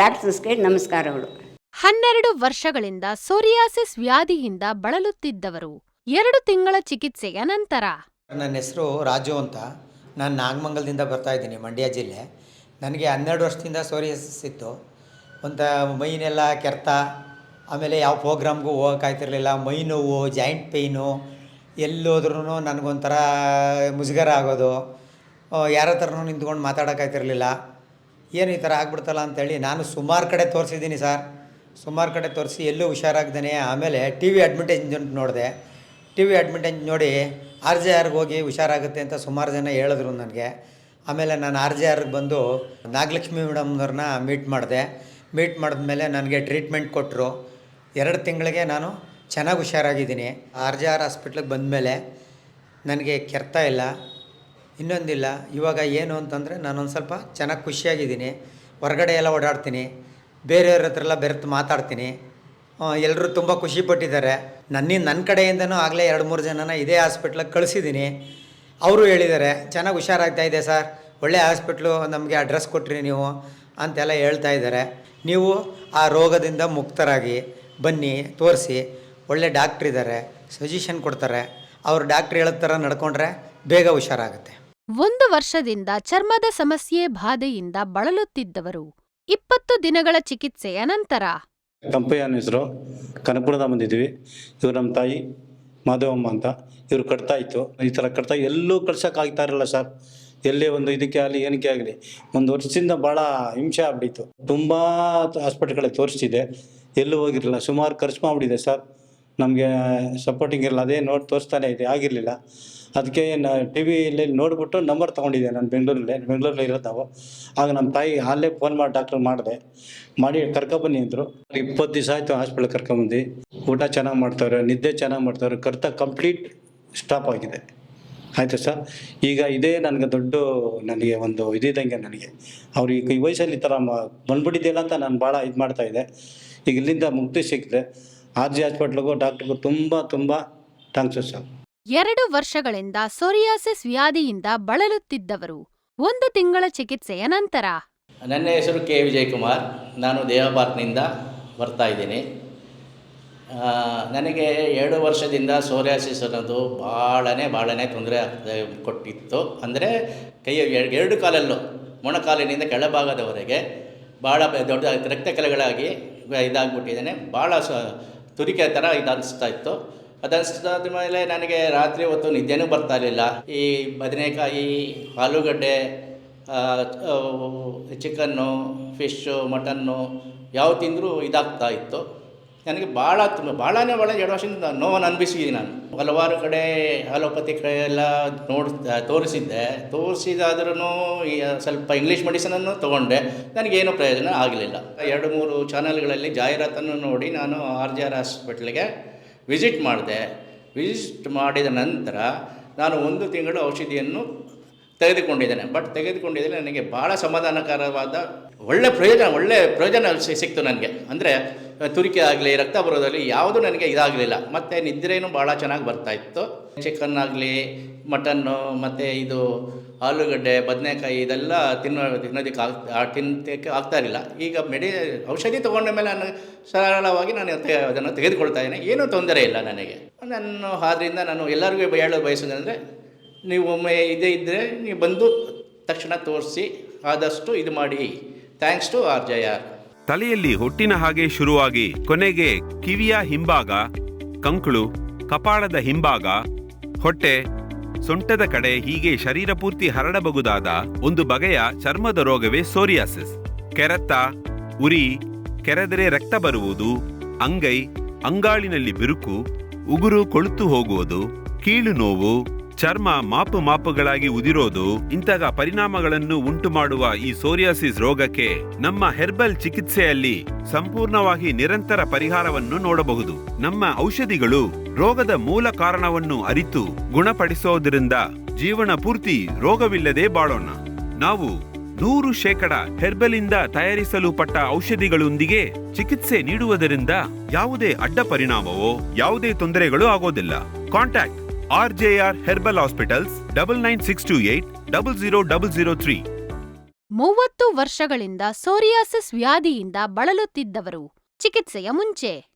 ಡಾಕ್ಟರ್ಸ್ಗೆ ನಮಸ್ಕಾರಗಳು. ಹನ್ನೆರಡು ವರ್ಷಗಳಿಂದ ಸೋರಿಯಾಸಿಸ್ ವ್ಯಾಧಿಯಿಂದ ಬಳಲುತ್ತಿದ್ದವರು ಎರಡು ತಿಂಗಳ ಚಿಕಿತ್ಸೆಯ ನಂತರ. ನನ್ನ ಹೆಸರು ರಾಜು ಅಂತ. ನಾನು ನಾಗಮಂಗಲದಿಂದ ಬರ್ತಾ ಇದ್ದೀನಿ ಮಂಡ್ಯ ಜಿಲ್ಲೆ. ನನಗೆ ಹನ್ನೆರಡು ವರ್ಷದಿಂದ ಸೋರಿಯಾಸಿಸ್ ಇತ್ತು. ಒಂದು ಮೈನೆಲ್ಲ ಕೆರೆತ ಆಮೇಲೆ ಯಾವ ಪ್ರೋಗ್ರಾಮ್ಗೂ ಹೋಗೋಕ್ಕಾಯ್ತಿರ್ಲಿಲ್ಲ ಮೈ ನೋವು ಜಾಯಿಂಟ್ ಪೇಯ್ನು ಎಲ್ಲೋದ್ರೂ ನನಗೊಂಥರ ಮುಜುಗರ ಆಗೋದು. ಯಾರ ಹತ್ರನೂ ನಿಂತ್ಕೊಂಡು ಮಾತಾಡೋಕ್ಕಾಗ್ತಿರಲಿಲ್ಲ ಏನು ಈ ಥರ ಆಗ್ಬಿಡ್ತಲ್ಲ ಅಂತೇಳಿ ನಾನು ಸುಮಾರು ಕಡೆ ತೋರಿಸಿದ್ದೀನಿ ಸರ್. ಸುಮಾರು ಕಡೆ ತೋರಿಸಿ ಎಲ್ಲೂ ಹುಷಾರಾಗ್ದೇ ಆಮೇಲೆ ಟಿ ವಿ ಅಡ್ಮಿಟೇಜ್ ನೋಡಿದೆ. ಟಿ ವಿ ಅಡ್ಮಿಟೇಜ್ ನೋಡಿ ಆರ್ ಜೆ ಆರ್ಗೆ ಹೋಗಿ ಹುಷಾರಾಗುತ್ತೆ ಅಂತ ಸುಮಾರು ಜನ ಹೇಳಿದ್ರು ನನಗೆ. ಆಮೇಲೆ ನಾನು ಆರ್ ಜೆ ಆರ್ಗೆ ಬಂದು ನಾಗಲಕ್ಷ್ಮಿ ಮೇಡಮ್ನವ್ರನ್ನ ಮೀಟ್ ಮಾಡಿದೆ. ಮೀಟ್ ಮಾಡಿದ್ಮೇಲೆ ನನಗೆ ಟ್ರೀಟ್ಮೆಂಟ್ ಕೊಟ್ಟರು ಎರಡು ತಿಂಗಳಿಗೆ ನಾನು ಚೆನ್ನಾಗಿ ಹುಷಾರಾಗಿದ್ದೀನಿ. ಆರ್ ಜೆ ಆರ್ ಹಾಸ್ಪಿಟ್ಲಿಗೆ ಬಂದಮೇಲೆ ನನಗೆ ಕೆರ್ತಾ ಇಲ್ಲ. ಇನ್ನೊಂದಿಲ್ಲ, ಇವಾಗ ಏನು ಅಂತಂದರೆ ನಾನೊಂದು ಸ್ವಲ್ಪ ಚೆನ್ನಾಗಿ ಖುಷಿಯಾಗಿದ್ದೀನಿ. ಹೊರಗಡೆ ಎಲ್ಲ ಓಡಾಡ್ತೀನಿ. ಬೇರೆಯವ್ರ ಹತ್ರ ಎಲ್ಲ ಬೆರೆತು ಮಾತಾಡ್ತೀನಿ. ಎಲ್ಲರೂ ತುಂಬ ಖುಷಿಪಟ್ಟಿದ್ದಾರೆ ನನ್ನಿಂದ ನನ್ನ ಕಡೆಯಿಂದನೂ ಆಗಲೇ ಎರಡು, ಮೂರು ಜನನ ಇದೇ ಹಾಸ್ಪಿಟ್ಲಿಗೆ ಕಳಿಸಿದ್ದೀನಿ. ಅವರು ಹೇಳಿದ್ದಾರೆ, ಚೆನ್ನಾಗಿ ಹುಷಾರಾಗ್ತಾ ಇದೆ ಸರ್. ಒಳ್ಳೆ ಹಾಸ್ಪಿಟ್ಲು, ನಮಗೆ ಅಡ್ರೆಸ್ ಕೊಟ್ರಿ ನೀವು ಅಂತೆಲ್ಲ ಹೇಳ್ತಾ ಇದ್ದಾರೆ. ನೀವು ಆ ರೋಗದಿಂದ ಮುಕ್ತರಾಗಿ, ಬನ್ನಿ, ತೋರಿಸಿ. ಒಳ್ಳೆ ಡಾಕ್ಟ್ರ್ ಇದ್ದಾರೆ ಸಜೆಷನ್ ಕೊಡ್ತಾರೆ. ಅವ್ರು ಡಾಕ್ಟ್ರ್ ಹೇಳಿದ ಥರ ನಡ್ಕೊಂಡ್ರೆ ಬೇಗ ಹುಷಾರಾಗುತ್ತೆ. ಒಂದು ವರ್ಷದಿಂದ ಚರ್ಮದ ಸಮಸ್ಯೆ ಬಾಧೆಯಿಂದ ಬಳಲುತ್ತಿದ್ದವರು. ಇಪ್ಪತ್ತು ದಿನಗಳ ಚಿಕಿತ್ಸೆಯ ನಂತರ. ಕಂಪಯ್ಯನ ಹೆಸರು ಕನಕಪುರದ ಬಂದಿದ್ವಿ ಇವರು ನಮ್ಮ ತಾಯಿ ಮಾಧವಮ್ಮ ಅಂತ. ಇವರು ಕಟ್ತಾ ಇತ್ತು. ಈ ಥರ ಕಟ್ತಾ ಎಲ್ಲೂ ಕಳ್ಸೋಕ್ಕಾಗ್ತಾ ಇರಲಿಲ್ಲ ಸರ್. ಎಲ್ಲೇ ಒಂದು ಇದಕ್ಕೆ ಆಗಲಿ, ಏನಕ್ಕೆ ಆಗಲಿ. ಒಂದು ವರ್ಷದಿಂದ ಭಾಳ ಹಿಂಸೆ ಆಗ್ಬಿಟ್ಟಿತ್ತು. ತುಂಬ ಹಾಸ್ಪಿಟ್ಲ್ಗಳಿಗೆ ತೋರಿಸ್ತಿದೆ. ಎಲ್ಲೂ ಹೋಗಿರಲಿಲ್ಲ. ಸುಮಾರು ಖರ್ಚು ಮಾಡಿಬಿಟ್ಟಿದೆ ಸರ್. ನಮಗೆ ಸಪೋರ್ಟಿಂಗ್ ಇರಲ್ಲ ಅದೇ ನೋಡಿ ತೋರಿಸ್ತಾನೆ ಇದೆ. ಆಗಿರಲಿಲ್ಲ. ಅದಕ್ಕೆ ನಾ ಟಿ ವಿಲಿ ನೋಡಿಬಿಟ್ಟು ನಂಬರ್ ತೊಗೊಂಡಿದ್ದೆ ನಾನು ಬೆಂಗಳೂರಲ್ಲಿ ಬೆಂಗಳೂರಲ್ಲಿ ಇರೋದು ನಾವು. ಆಗ ನಮ್ಮ ತಾಯಿ ಅಲ್ಲೇ ಫೋನ್ ಮಾಡಿ ಡಾಕ್ಟರ್ ಮಾಡಿದೆ. ಮಾಡಿ ಕರ್ಕೊಬನ್ನಿ ಅಂದರು. ಇಪ್ಪತ್ತು ದಿವಸ ಆಯಿತು ಹಾಸ್ಪಿಟ್ಲಿಗೆ ಕರ್ಕೊಂಬಂದು. ಊಟ ಚೆನ್ನಾಗಿ ಮಾಡ್ತಾವ್ರೆ, ನಿದ್ದೆ ಚೆನ್ನಾಗಿ ಮಾಡ್ತಾವ್ರೆ, ಕರ್ತ ಕಂಪ್ಲೀಟ್ ಸ್ಟಾಪ್ ಆಗಿದೆ. ಆಯಿತು ಸರ್ ಈಗ ಇದೇ ನನಗೆ ದೊಡ್ಡ ನನಗೆ ಒಂದು ಇದಿದ್ದಂಗೆ ನನಗೆ. ಅವ್ರು ಈಗ ಈ ವಯಸ್ಸಲ್ಲಿ ಈ ಥರ ಬಂದ್ಬಿಟ್ಟಿದ್ದಿಲ್ಲ ಅಂತ ನಾನು ಭಾಳ ಇದು ಮಾಡ್ತಾಯಿದ್ದೆ ಈಗ ಇಲ್ಲಿಂದ ಮುಕ್ತಿ ಸಿಕ್ಕಿದೆ. ಆರ್ ಜಿ ಹಾಸ್ಪಿಟ್ಲಿಗೂ ಡಾಕ್ಟ್ರಿಗೂ ತುಂಬ ತುಂಬ ಥ್ಯಾಂಕ್ಸು ಸರ್ ಎರಡು ವರ್ಷಗಳಿಂದ ಸೋರಿಯಾಸಿಸ್ ವ್ಯಾಧಿಯಿಂದ ಬಳಲುತ್ತಿದ್ದವರು ಒಂದು ತಿಂಗಳ ಚಿಕಿತ್ಸೆಯ ನಂತರ. ನನ್ನ ಹೆಸರು ಕೆ. ವಿಜಯಕುಮಾರ್. ನಾನು ದೇವಪಾರ್ಕ್ನಿಂದ ಬರ್ತಾ ಇದ್ದೀನಿ. ನನಗೆ ಎರಡು ವರ್ಷದಿಂದ ಸೋರಿಯಾಸಿಸ್ ಅನ್ನೋದು ಭಾಳನೇ ಭಾಳನೇ ತೊಂದರೆ ಕೊಟ್ಟಿತ್ತು. ಅಂದರೆ ಕೈಯ ಎರ್- ಎರಡು ಕಾಲಲ್ಲೂ, ಮೊಣಕಾಲಿನಿಂದ ಕೆಳಭಾಗದವರೆಗೆ ಭಾಳ ದೊಡ್ಡ ರಕ್ತ ಕಲೆಗಳಾಗಿ ಇದಾಗ್ಬಿಟ್ಟಿದ್ದೇನೆ. ಭಾಳ ಸ, ತುರಿಕೆ ಥರ ಇದು ಅನಿಸ್ತಾ ಇತ್ತು. ಅದನ್ನಿಸ್ದಾದ ಮೇಲೆ ನನಗೆ ರಾತ್ರಿ ಹೊತ್ತು ನಿದ್ದೆನೂ ಬರ್ತಾ ಇರಲಿಲ್ಲ. ಈ ಬದನೆಕಾಯಿ, ಆಲೂಗಡ್ಡೆ ಚಿಕನ್ನು, ಫಿಶ್ಶು, ಮಟನ್ನು ಯಾವ ತಿಂದರೂ ಇದಾಗ್ತಾ ಇತ್ತು. ನನಗೆ ಭಾಳ ತುಂಬ, ಭಾಳನೇ ಭಾಳ ಎರಡು ವರ್ಷದಿಂದ ನೋವನ್ನು ಅನುಭವಿಸಿದ್ದೀನಿ ನಾನು. ಹಲವಾರು ಕಡೆ ಅಲೋಪತಿ ಕಡೆ ಎಲ್ಲ ನೋಡ್ ತೋರಿಸಿದ್ದೆ ತೋರಿಸಿದಾದ್ರೂ ಸ್ವಲ್ಪ ಇಂಗ್ಲೀಷ್ ಮೆಡಿಸನನ್ನು ತೊಗೊಂಡೆ. ನನಗೇನು ಪ್ರಯೋಜನ ಆಗಲಿಲ್ಲ ಎರಡು, ಮೂರು ಚಾನಲ್ಗಳಲ್ಲಿ ಜಾಹೀರಾತನ್ನು ನೋಡಿ ನಾನು ಆರ್ ಜಿ ಆರ್ ಹಾಸ್ಪಿಟ್ಲಿಗೆ ವಿಸಿಟ್ ಮಾಡಿದೆ. ವಿಸಿಟ್ ಮಾಡಿದ ನಂತರ ನಾನು ಒಂದು ತಿಂಗಳು ಔಷಧಿಯನ್ನು ತೆಗೆದುಕೊಂಡಿದ್ದೇನೆ. ಬಟ್ ತೆಗೆದುಕೊಂಡಿದ್ದರೆ ನನಗೆ ಭಾಳ ಸಮಾಧಾನಕರವಾದ ಒಳ್ಳೆ ಪ್ರಯೋಜನ ಒಳ್ಳೆ ಪ್ರಯೋಜನ ಸಿಕ್ತು ನನಗೆ. ಅಂದರೆ ತುರಿಕೆ ಆಗಲಿ, ರಕ್ತ ಬರೋದಾಗಲಿ ಯಾವುದೂ ನನಗೆ ಇದಾಗಲಿಲ್ಲ. ಮತ್ತು ನಿದ್ರೆಯೂ ಭಾಳ ಚೆನ್ನಾಗಿ ಬರ್ತಾ ಇತ್ತು. ಚಿಕನ್ ಆಗಲಿ ಮಟನ್ನು, ಮತ್ತು ಇದು ಆಲೂಗಡ್ಡೆ, ಬದನೆಕಾಯಿ ಇದೆಲ್ಲ ತಿನ್ನೋ ತಿನ್ನೋದಕ್ಕೆ ಆಗ್ತಾ ತಿನ್ನೋಕ್ಕೆ ಆಗ್ತಾ ಇರಲಿಲ್ಲ. ಈಗ ಮೆಡಿ, ಔಷಧಿ ತೊಗೊಂಡ ಮೇಲೆ ನಾನು ಸರಳವಾಗಿ ನಾನು ಅದನ್ನು ತೆಗೆದುಕೊಳ್ತಾ ಇದ್ದೀನಿ. ಏನೂ ತೊಂದರೆ ಇಲ್ಲ ನನಗೆ. ನಾನು ಆದ್ದರಿಂದ ನಾನು ಎಲ್ಲರಿಗೂ ಹೇಳಲು ಬಯಸೋದಂದರೆ ನೀವು ಒಮ್ಮೆ ಇದೇ ಇದ್ದರೆ ನೀವು ಬಂದು ತಕ್ಷಣ ತೋರಿಸಿ, ಆದಷ್ಟು ಇದು ಮಾಡಿ. ಥ್ಯಾಂಕ್ಸ್ ಟು ಆರ್ ಜಯ ತಲೆಯಲ್ಲಿ ಹೊಟ್ಟಿನ ಹಾಗೆ ಶುರುವಾಗಿ ಕೊನೆಗೆ ಕಿವಿಯ ಹಿಂಭಾಗ, ಕಂಕುಳು, ಕಪಾಳದ ಹಿಂಭಾಗ, ಹೊಟ್ಟೆ ಸೊಂಟದ ಕಡೆ ಹೀಗೆ ಶರೀರ ಪೂರ್ತಿ ಹರಡಬಹುದಾದ ಒಂದು ಬಗೆಯ ಚರ್ಮದ ರೋಗವೇ ಸೋರಿಯಾಸಿಸ್. ಕೆರೆತ ಉರಿ, ಕೆರೆದರೆ ರಕ್ತ ಬರುವುದು, ಅಂಗೈ, ಅಂಗಾಳಿನಲ್ಲಿ ಬಿರುಕು, ಉಗುರು ಕೊಳುತು ಹೋಗುವುದು, ಕೀಳು ನೋವು ಚರ್ಮ ಮಾಪು ಮಾಪುಗಳಾಗಿ ಉದಿರೋದು ಇಂತಹ ಪರಿಣಾಮಗಳನ್ನು ಉಂಟು ಮಾಡುವ ಈ ಸೋರಿಯಾಸಿಸ್ ರೋಗಕ್ಕೆ ನಮ್ಮ ಹೆರ್ಬಲ್ ಚಿಕಿತ್ಸೆಯಲ್ಲಿ ಸಂಪೂರ್ಣವಾಗಿ ನಿರಂತರ ಪರಿಹಾರವನ್ನು ನೋಡಬಹುದು. ನಮ್ಮ ಔಷಧಿಗಳು ರೋಗದ ಮೂಲ ಕಾರಣವನ್ನು ಅರಿತು ಗುಣಪಡಿಸೋದ್ರಿಂದ ಜೀವನ ಪೂರ್ತಿ ರೋಗವಿಲ್ಲದೆ ಬಾಳೋಣ. ನಾವು ನೂರು ಶೇಕಡ ಹೆರ್ಬಲಿಂದ ತಯಾರಿಸಲು ಪಟ್ಟ ಔಷಧಿಗಳೊಂದಿಗೆ ಚಿಕಿತ್ಸೆ ನೀಡುವುದರಿಂದ ಯಾವುದೇ ಅಡ್ಡ ಪರಿಣಾಮವೋ, ಯಾವುದೇ ತೊಂದರೆಗಳು ಆಗೋದಿಲ್ಲ. Contact R J R herbal hospitals double nine six two eight double zero double zero three. ಮೂವತ್ತು ವರ್ಷಗಳಿಂದ ಸೋರಿಯಾಸಿಸ್ ವ್ಯಾಧಿಯಿಂದ ಬಳಲುತ್ತಿದ್ದವರು. ಚಿಕಿತ್ಸೆಯ ಮುಂಚೆ.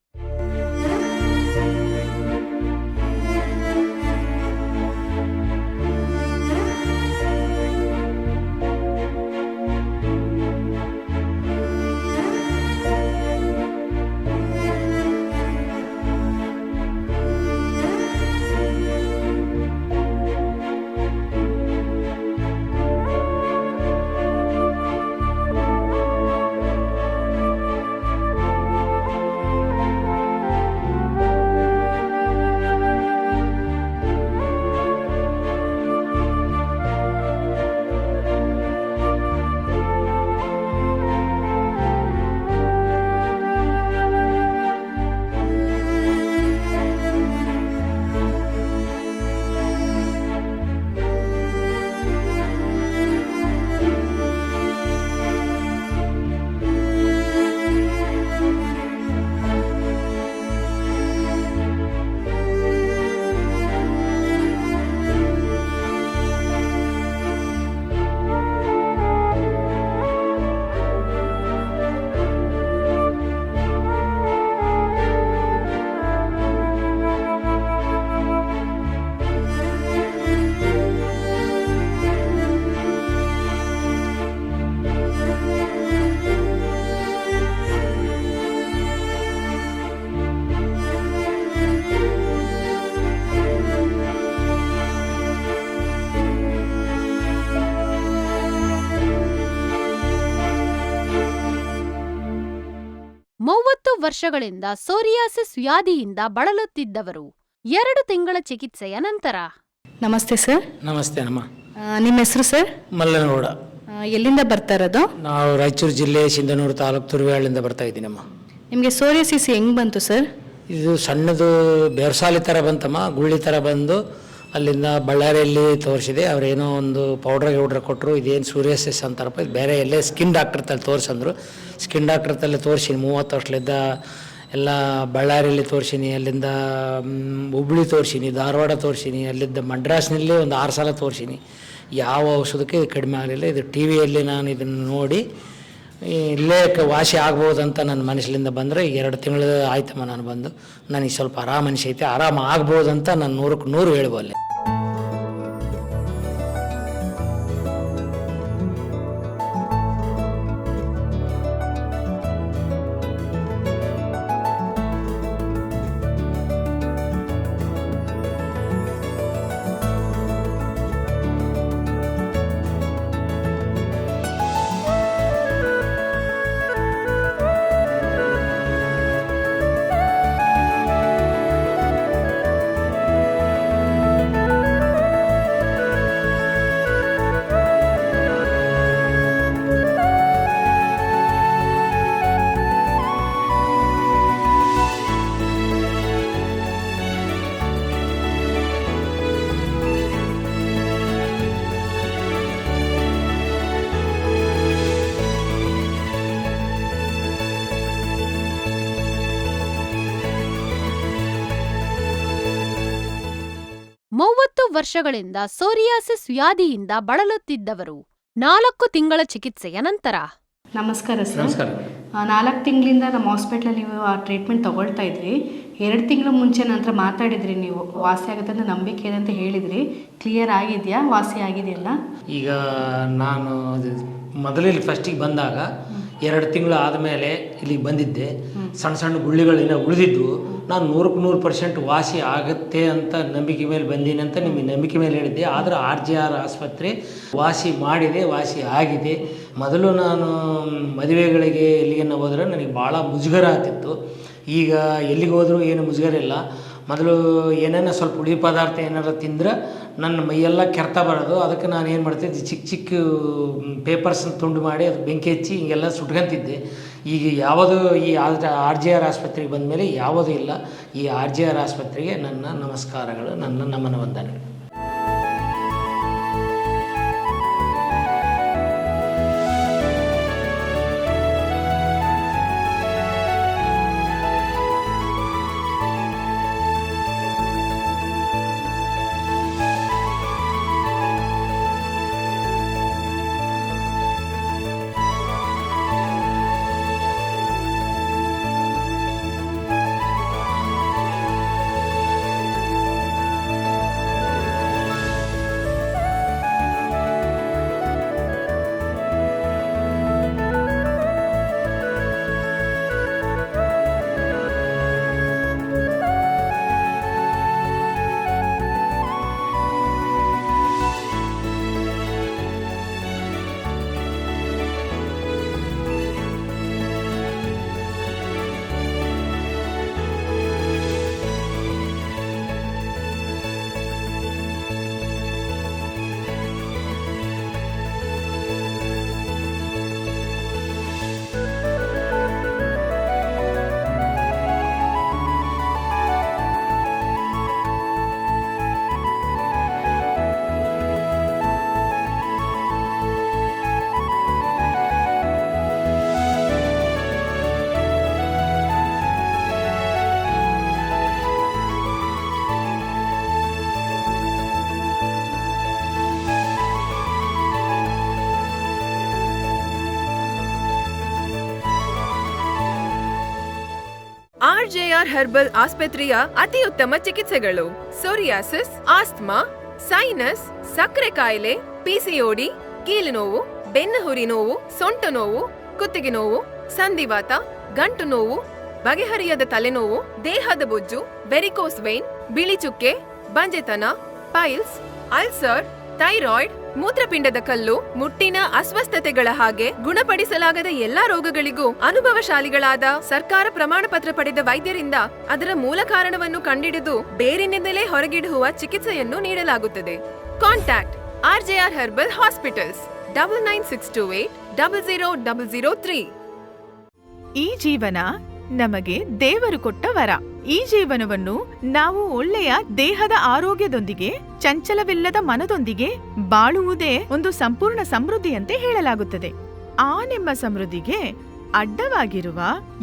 ವರ್ಷಗಳಿಂದ ಸೋರಿಯಾಸಿಸ್ ವ್ಯಾಧಿಯಿಂದ ಬಳಲುತ್ತಿದ್ದವರು. ಎರಡು ತಿಂಗಳ ಚಿಕಿತ್ಸೆಯ ನಂತರ. ನಮಸ್ತೆ ಸರ್. ನಮಸ್ತೆ ಅಮ್ಮ. ನಿಮ್ಮ ಹೆಸರು ಸರ್? ಮಲ್ಲನಗೌಡ. ಎಲ್ಲಿಂದ ಬರ್ತಾ ಇರೋದು? ನಾವು ರಾಯಚೂರು ಜಿಲ್ಲೆ ಸಿಂಧನೂರು ತಾಲೂಕು ತುರುವೇಳಿಂದ ಬರ್ತಾ ಇದ್ದೀನಮ್ಮ ನಿಮಗೆ ಸೋರಿಯಾಸಿಸ್ ಹೆಂಗ್ ಬಂತು ಸರ್? ಇದು ಸಣ್ಣದು ಬೆರ್ಸಾಲಿ ಥರ ಬಂತಮ್ಮ ಗುಳ್ಳಿ ಥರ ಬಂದು ಅಲ್ಲಿಂದ ಬಳ್ಳಾರಿಯಲ್ಲಿ ತೋರಿಸಿದೆ. ಅವರೇನೋ ಒಂದು ಪೌಡ್ರ್ ಗೌಡ್ರ್ ಕೊಟ್ಟರು ಇದೇನು ಸೂರ್ಯಸಿಸ್ ಅಂತಾರಪ್ಪ, ಇದು ಬೇರೆ ಎಲ್ಲೇ ಸ್ಕಿನ್ ಡಾಕ್ಟರ್ ತಲೆ ತೋರಿಸಂದ್ರು. ಸ್ಕಿನ್ ಡಾಕ್ಟರ್ ತಲೆ ತೋರಿಸಿನಿ, ಮೂವತ್ತು ವರ್ಷಲಿದ್ದ ಎಲ್ಲ ಬಳ್ಳಾರಿಯಲ್ಲಿ ತೋರಿಸಿನಿ, ಅಲ್ಲಿಂದ ಹುಬ್ಳಿ ತೋರಿಸಿನಿ, ಧಾರವಾಡ ತೋರಿಸಿನಿ, ಅಲ್ಲಿದ್ದ ಮಡ್ರಾಸ್ನಲ್ಲಿ ಒಂದು ಆರು ಸಲ ತೋರಿಸಿನಿ. ಯಾವ ಔಷಧಕ್ಕೆ ಇದು ಕಡಿಮೆ ಆಗಲಿಲ್ಲ. ಇದು ಟಿ ವಿಯಲ್ಲಿ ನಾನು ಇದನ್ನು ನೋಡಿ, ಇಲ್ಲೇ ವಾಸಿ ಆಗ್ಬೋದಂತ ನನ್ನ ಮನಸ್ಸಿನಿಂದ ಬಂದರೆ ಎರಡು ತಿಂಗಳು ಆಯ್ತಮ್ಮ ನಾನು ಬಂದು. ನನಗೆ ಸ್ವಲ್ಪ ಆರಾಮ ಅನಿಸೈತೆ ಆರಾಮ ಆಗ್ಬೋದಂತ ನಾನು ನೂರಕ್ಕೆ ನೂರು ಹೇಳ್ಬೋಲ್ಲೆ ವರ್ಷಗಳಿಂದ ಸೋರಿಯಾಸಿಸ್ ವ್ಯಾಧಿಯಿಂದ ಬಳಲುತ್ತಿದ್ದವರು ನಾಲ್ಕು ತಿಂಗಳ ಚಿಕಿತ್ಸೆಯ ನಂತರ. ನಮಸ್ಕಾರ ಸರ್. ನಮಸ್ಕಾರ. ನಾಲ್ಕು ತಿಂಗಳಿಂದ ನಮ್ಮ ಹಾಸ್ಪಿಟ್ಲಲ್ಲಿ ನೀವು ಆ ಟ್ರೀಟ್ಮೆಂಟ್ ತಗೊಳ್ತಾ ಇದ್ರಿ. ಎರಡು ತಿಂಗಳ ಮುಂಚೆ ನಂತರ ಮಾತಾಡಿದ್ರಿ ನೀವು. ವಾಸಿ ಆಗುತ್ತೆ ಅಂತ ನಂಬಿಕೆ ಇದೆ ಅಂತ ಹೇಳಿದ್ರಿ. ಕ್ಲಿಯರ್ ಆಗಿದೆಯಾ? ವಾಸಿ ಆಗಿದೆಯಲ್ಲ? ಈಗ ನಾನು ಮೊದಲಲ್ಲಿ ಫಸ್ಟಿಗೆ ಬಂದಾಗ ಎರಡು ತಿಂಗಳು ಆದಮೇಲೆ ಇಲ್ಲಿಗೆ ಬಂದಿದ್ದೆ. ಸಣ್ಣ ಸಣ್ಣ ಗುಳ್ಳಿಗಳಿನ್ನ ಉಳಿದಿದ್ದು ನಾನು ನೂರಕ್ಕೆ ನೂರು ಪರ್ಸೆಂಟ್ ವಾಸಿ ಆಗುತ್ತೆ ಅಂತ ನಂಬಿಕೆ ಮೇಲೆ ಬಂದೀನಿ ಅಂತ ನಿಮಗೆ ನಂಬಿಕೆ ಮೇಲೆ ಹೇಳಿದ್ದೆ. ಆದರೆ ಆರ್ ಜಿ ಆರ್ ಆಸ್ಪತ್ರೆ ವಾಸಿ ಮಾಡಿದೆ, ವಾಸಿ ಆಗಿದೆ. ಮೊದಲು ನಾನು ಮದುವೆಗಳಿಗೆ ಎಲ್ಲಿಗೆ ಹೋದ್ರೆ ನನಗೆ ಭಾಳ ಮುಜುಗರ ಆಗ್ತಿತ್ತು. ಈಗ ಎಲ್ಲಿಗೆ ಹೋದರೂ ಏನು ಮುಜುಗರ ಇಲ್ಲ. ಮೊದಲು ಏನೇನೋ ಸ್ವಲ್ಪ ಹುಳಿ ಪದಾರ್ಥ ಏನಾರು ತಿಂದ್ರೆ ನನ್ನ ಮೈಯೆಲ್ಲ ಕೆರೆತ ಬರೋದು. ಅದಕ್ಕೆ ನಾನು ಏನು ಮಾಡ್ತಿದ್ದೆ ಚಿಕ್ಕ ಚಿಕ್ಕ ಪೇಪರ್ಸನ್ನ ತುಂಡು ಮಾಡಿ ಅದು ಬೆಂಕಿ ಹಚ್ಚಿ ಹಿಂಗೆಲ್ಲ ಸುಟ್ಕೊಂತಿದ್ದೆ. ಈಗ ಯಾವುದು ಈ ಆರ್ ಜಿ, ಆರ್ ಆಸ್ಪತ್ರೆಗೆ ಬಂದ ಮೇಲೆ ಯಾವುದೂ ಇಲ್ಲ. ಈ ಆರ್ ಜಿ ಆರ್ ಆಸ್ಪತ್ರೆಗೆ ನನ್ನ ನಮಸ್ಕಾರಗಳು, ನನ್ನ ನಮನ ವಂದನೆಗಳು. ಆರ್ಜೆಆರ್ ಹರ್ಬಲ್ ಆಸ್ಪತ್ರೆಯ ಅತಿ ಉತ್ತಮ ಚಿಕಿತ್ಸೆಗಳು. ಸೋರಿಯಾಸಿಸ್, ಆಸ್ತಮಾ, ಸೈನಸ್, ಸಕ್ಕರೆ ಕಾಯಿಲೆ ಪಿಸಿಒಡಿ ಕೀಲು ನೋವು ಬೆನ್ನುಹುರಿ ನೋವು, ಸೊಂಟ ನೋವು, ಕುತ್ತಿಗೆ ನೋವು, ಸಂಧಿವಾತ, ಗಂಟು ನೋವು, ಬಗೆಹರಿಯದ ತಲೆನೋವು ದೇಹದ ಬೊಜ್ಜು ವೆರಿಕೋಸ್ ವೇನ್ ಬಿಳಿ ಚುಕ್ಕೆ, ಬಂಜೆತನ ಪೈಲ್ಸ್ ಅಲ್ಸರ್ ಥೈರಾಯ್ಡ್ ಮೂತ್ರಪಿಂಡದ ಕಲ್ಲು, ಮುಟ್ಟಿನ ಅಸ್ವಸ್ಥತೆಗಳ ಹಾಗೆ ಗುಣಪಡಿಸಲಾಗದ ಎಲ್ಲಾ ರೋಗಗಳಿಗೂ ಅನುಭವಶಾಲಿಗಳಾದ ಸರ್ಕಾರ ಪ್ರಮಾಣ ಪತ್ರ ಪಡೆದ ವೈದ್ಯರಿಂದ ಅದರ ಮೂಲ ಕಾರಣವನ್ನು ಕಂಡಿಡಿದು ಬೇರಿನಿಂದಲೇ ಹೊರಗಿಡುವ ಚಿಕಿತ್ಸೆಯನ್ನು ನೀಡಲಾಗುತ್ತದೆ. Contact RJR herbal hospitals, double nine six two eight, double zero double zero three. ಈ ಜೀವನ ನಮಗೆ ದೇವರು ಕೊಟ್ಟ ವರ. ಈ ಜೀವನವನ್ನು ನಾವು ಒಳ್ಳೆಯ ದೇಹದ ಆರೋಗ್ಯದೊಂದಿಗೆ, ಚಂಚಲವಿಲ್ಲದ ಮನದೊಂದಿಗೆ ಬಾಳುವುದೇ ಒಂದು ಸಂಪೂರ್ಣ ಸಮೃದ್ಧಿಯಂತೆ ಹೇಳಲಾಗುತ್ತದೆ. ಆ ನಿಮ್ಮ ಸಮೃದ್ಧಿಗೆ ಅಡ್ಡವಾಗಿರುವ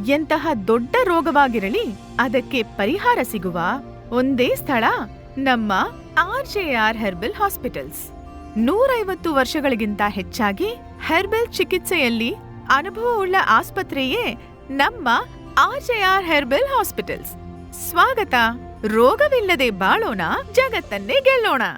ಎಂತಹ ದೊಡ್ಡ ರೋಗವಾಗಿರಲಿ, ಅದಕ್ಕೆ ಪರಿಹಾರ ಸಿಗುವ ಒಂದೇ ಸ್ಥಳ ನಮ್ಮ R J R herbal hospitals. ನೂರೈವತ್ತು ವರ್ಷಗಳಿಗಿಂತ ಹೆಚ್ಚಾಗಿ ಹೆರ್ಬಲ್ ಚಿಕಿತ್ಸೆಯಲ್ಲಿ ಅನುಭವವುಳ್ಳ ಆಸ್ಪತ್ರೆಯೇ ನಮ್ಮ R J R herbal hospitals. ಸ್ವಾಗತ. ರೋಗವಿಲ್ಲದೆ ಬಾಳೋಣ ಜಗತ್ತನ್ನೇ ಗೆಲ್ಲೋಣ.